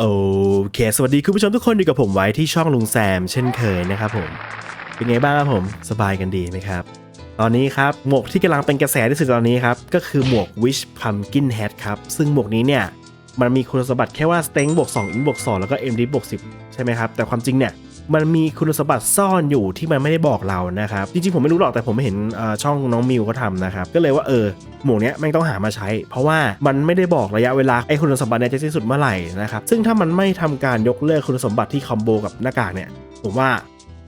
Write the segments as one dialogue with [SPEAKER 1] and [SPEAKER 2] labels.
[SPEAKER 1] โอเค สวัสดีคุณผู้ชมทุกคนอยู่กับผมไว้ที่ช่องลุงแซม เช่นเคยนะครับผม เป็นไงบ้างครับผม สบายกันดีไหมครับ ตอนนี้ครับ หมวกที่กำลังเป็นกระแสที่สุดตอนนี้ครับ ก็คือหมวก Wish Pumpkin Hat ครับ ซึ่งหมวกนี้เนี่ย มันมีคุณสมบัติแค่ว่า Strength บวก2 Int บวก2แล้วก็ MD บวก10 ใช่ไหมครับ แต่ความจริงเนี่ย มันมีคุณสมบัติซ่อนอยู่ที่มันไม่ได้บอกเรานะครับ จริงๆ ผมไม่รู้หรอกแต่ผมเห็นช่องน้องมิวเขาทำนะครับ ก็เลยว่าเออหมวกเนี้ยแม่งต้องหามาใช้ เพราะว่ามันไม่ได้บอกระยะเวลาไอ้คุณสมบัติเนี่ยจะสิ้นสุดเมื่อไหร่นะครับซึ่งถ้ามันไม่ทำการยกเลิกคุณสมบัติที่คอมโบกับหน้ากากเนี่ยผมว่า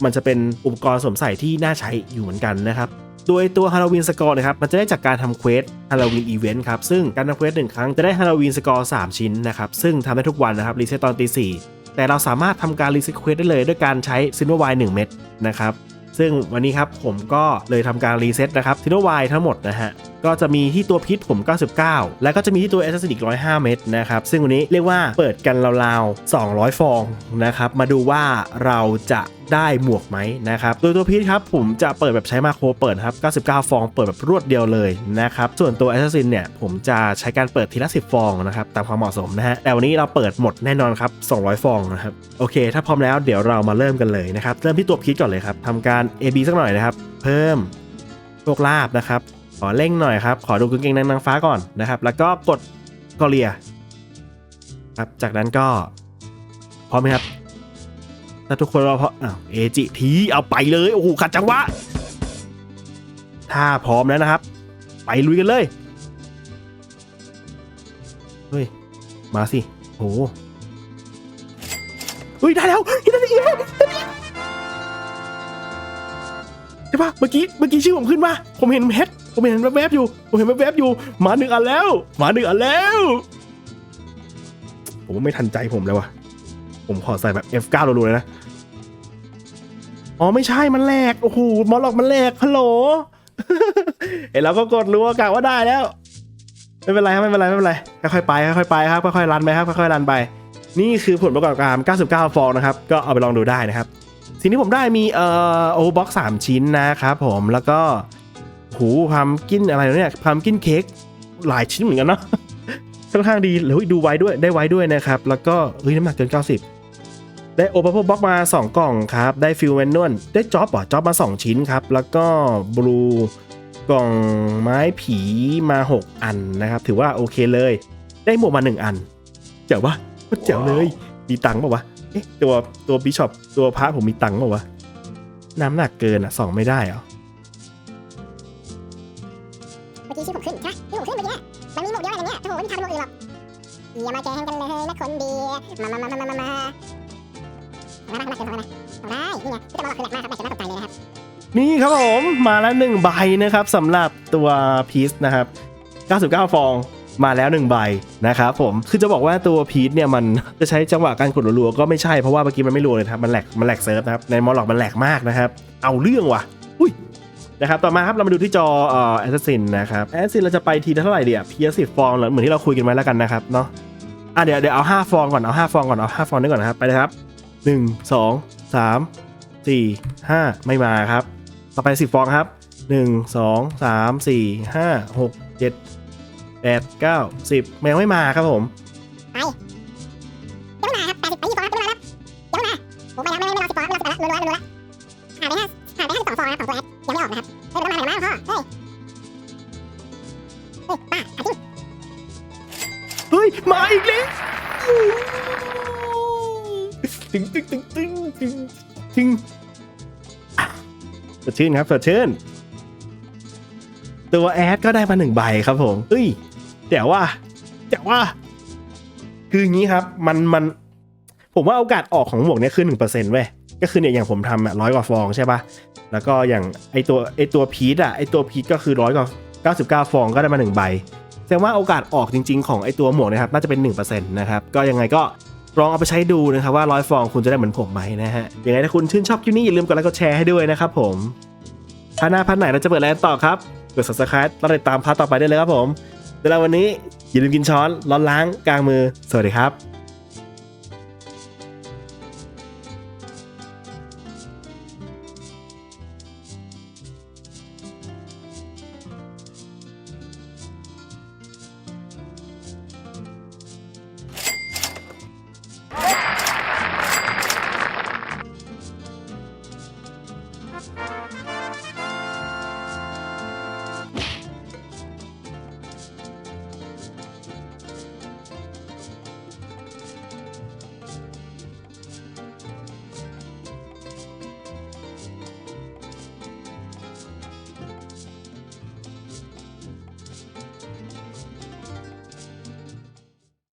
[SPEAKER 1] มันจะเป็นอุปกรณ์สวมใส่ที่น่าใช้อยู่เหมือนกันนะครับโดยตัวฮาโลวีนสกอร์นะครับมันจะได้จากการทำเควสฮาโลวีนอีเวนต์ครับซึ่งการทำเควสหนึ่งครั้งจะได้ฮาโลวีนสกอร์3ชิ้นนะครับซึ่งทำได้ทุกวันนะครับรีเซ็ตตอนตีสี่ แต่เราสามารถทำการรีเซ็ตเควสได้เลยด้วยการใช้ซินโนไวน์1เม็ดนะครับซึ่งวันนี้ครับผมก็เลยทำการรีเซ็ตนะครับซินโนไวน์ทั้งหมดนะฮะก็จะมีที่ตัวพิษผม 99 แล้วก็จะมีที่ตัวแอสซัสซินอีก105 เม็ดนะครับ ซึ่งวันนี้เรียกว่าเปิดกันราวๆ 200 ฟองนะครับ มาดูว่าเราจะ ได้หมวกไหมนะครับโดยตัวพิษครับผมจะเปิดแบบใช้มาโครเปิดครับ 99 ฟองเปิดแบบรวดเดียวเลยนะครับส่วนตัวแอสซัสซินเนี่ยผมจะใช้การเปิดทีละ 10 ฟองนะครับตามความเหมาะสมนะฮะแต่วันนี้เราเปิดหมดแน่นอนครับ 200 ฟองนะครับโอเค ถ้าพร้อมแล้วเดี๋ยวเรามาเริ่มกันเลยนะครับเริ่มที่ตัวพิษก่อนเลยครับทำการ AB สักหน่อยนะครับเพิ่มโชคลาภนะครับขอเร่งหน่อยครับ ขอดูกางเกงนางนางฟ้าก่อนนะครับ แล้วก็กดกอเลียครับ จากนั้นก็พร้อมไหมครับ ถ้าทุกคนรอเพราะอ้าวเอจิทีเอาไปเลยโอ้โหขัดจังหวะถ้าพร้อมแล้วนะครับ ไปลุยกันเลยเฮ้ยมาสิโอ้โหเฮ้ยได้แล้วเฮ้ยได้แล้วได้แล้วใช่ปะเมื่อกี้เมื่อกี้ชื่อผมขึ้นมาผมเห็นเพชรผมเห็นแวบๆอยู่ ผมเห็นแวบๆอยู่มาหนึ่งอันแล้วมาหนึ่งอันแล้ว ผมไม่ทันใจผมแล้ววะผมขอใส่แบบ F9 รัวๆเลยนะ อ๋อไม่ใช่มันแหลกโอ้โหมอลล็อกมันแหลกฮัลโหลเห็นแล้วก็กดรัวกะว่าได้แล้ว ไม่เป็นไรครับไม่เป็นไรไม่เป็นไรค่อยๆไปค่อยๆไปครับค่อยๆรันไปครับค่อยๆรันไป นี่คือผลประกอบการ 99 ฟองนะครับ ก็เอาไปลองดูได้นะครับ สิ่งที่ผมได้มีเอ่อโอบ็อกสามชิ้นนะครับผมแล้วก็หูพัมกินอะไรเนี่ยพัมกินเค้กหลายชิ้นเหมือนกันเนาะค่อนข้างดีแล้วดูไว้ด้วยได้ไว้ด้วยนะครับ แล้วก็เฮ้ยน้ำหนักเกิน 90 ได้โอเปอร์บ็อกมา 2 กล่องครับ ได้ฟิลแมนนวลได้จ็อบเหรอจ็อบมา 2 ชิ้นครับ แล้วก็บลูกล่องไม้ผีมา 6 อันนะครับ ถือว่าโอเคเลย ได้หมวกมา 1 อัน เจ๋วปะเจ๋วเลย มีตังค์ปะวะเอ๊ะตัวตัวบิชอปตัวพระผมมีตังค์ปะวะ น้ำหนักเกินอะสองไม่ได้เหรอ
[SPEAKER 2] เมื่อกี้ชื่อผมขึ้นใช่ไหมชื่อผมขึ้นเมื่อกี้มันมีหมวกเดียวอะไรเนี่ยถ้าผมไม่มีทำหมวกอื่นหรอกอย่ามาแกล้งกันเลยนะคนดีมามามามามามา มาเอาเอาได้เกินสองนะเอาได้นี่ไงที่จะมาหลอกคือแหลกมากครับแต่ฉันน่าตกใจเลยนะครับ
[SPEAKER 1] นี่ครับผมมาแล้วหนึ่งใบนะครับสำหรับตัวพีซนะครับ 99 ฟองมาแล้ว1ใบนะครับผมคือจะบอกว่าตัวพีซเนี่ยมันจะใช้จังหวะการกดรัวๆก็ไม่ใช่เพราะว่าเมื่อกี้มันไม่รัวเลยครับมันแหลกมันแหลกเซิร์ฟนะครับในมอลล็อกมันแหลกมากนะครับเอาเรื่องว่ะอุ้ยนะครับต่อมาครับเรามาดูที่จอเอ่อแอสซินนะครับแอสซินเราจะไปทีเท่าไหร่เดียวพีสิบฟองเหมือนที่เราคุยกันไว้แล้วกันนะครับเนาะอะเดี๋ยวเดี๋ยวเอาห้าฟองก่อนเอาห้าฟองก่อนเอาห้าฟองนี้ก่อนนะครับไปเลยครับ หนึ่งสองสามสี่ห้าไม่มาครับ ต่อไปสิบฟองครับหนึ่งสองสามสี่ห้าหกเจ็ดแปดเก้าสิบยังไม่มาครับผมไป
[SPEAKER 2] ยังไม่มาครับแปดสิบไปยี่สิบฟองครับยังไม่มายังไม่มาผมไปแล้วไม่ไม่รอสิบฟองครับไม่รอสิบฟองแล้วรัวๆรัวๆหายไปห้าหายไปห้าสิบสองฟองครับของตัวแอดยังไม่ออกนะครับเฮ้ยมันต้องมาหนึ่งมากพ่อเฮ้ยเฮ้ยป้าจริง
[SPEAKER 1] เฮ้ยมาอีกแล้ว ตึงตึงตึงตึงตึงตึงสดชื่นครับสดชื่น ตัวแอดก็ได้มาหนึ่งใบครับผมเฮ้ยแต่ว่าแต่ว่า คืออย่างนี้ครับ มันมัน ผมว่าโอกาสออกของหมวกเนี่ยคือหนึ่งเปอร์เซ็นต์เว้ยก็คือเนี่ยอย่างผมทำอะร้อยกว่าฟองใช่ปะแล้วก็อย่างไอตัวไอตัวพีทอะไอตัวพีทก็คือร้อยกว่าเก้าสิบเก้าฟองก็ได้มาหนึ่งใบแสดงว่าโอกาสออกจริง ๆ ของไอตัวหมวกนะครับน่าจะเป็น1%นะครับก็ยังไงก็ ลองเอาไปใช้ดูนะครับว่าร้อยฟองคุณจะได้เหมือนผมไหมนะฮะยังไงถ้าคุณชื่นชอบคลิปนี้อย่าลืมกดไลค์กดแชร์ให้ด้วยนะครับผมพาร์ทหน้าพาร์ทไหนเราจะเปิดแลนต่อครับกด subscribe แล้วติดตามพาร์ทต่อไปได้เลยครับผมสำหรับวันนี้อย่าลืมกินช้อนร้อนล้างกลางมือ สวัสดีครับ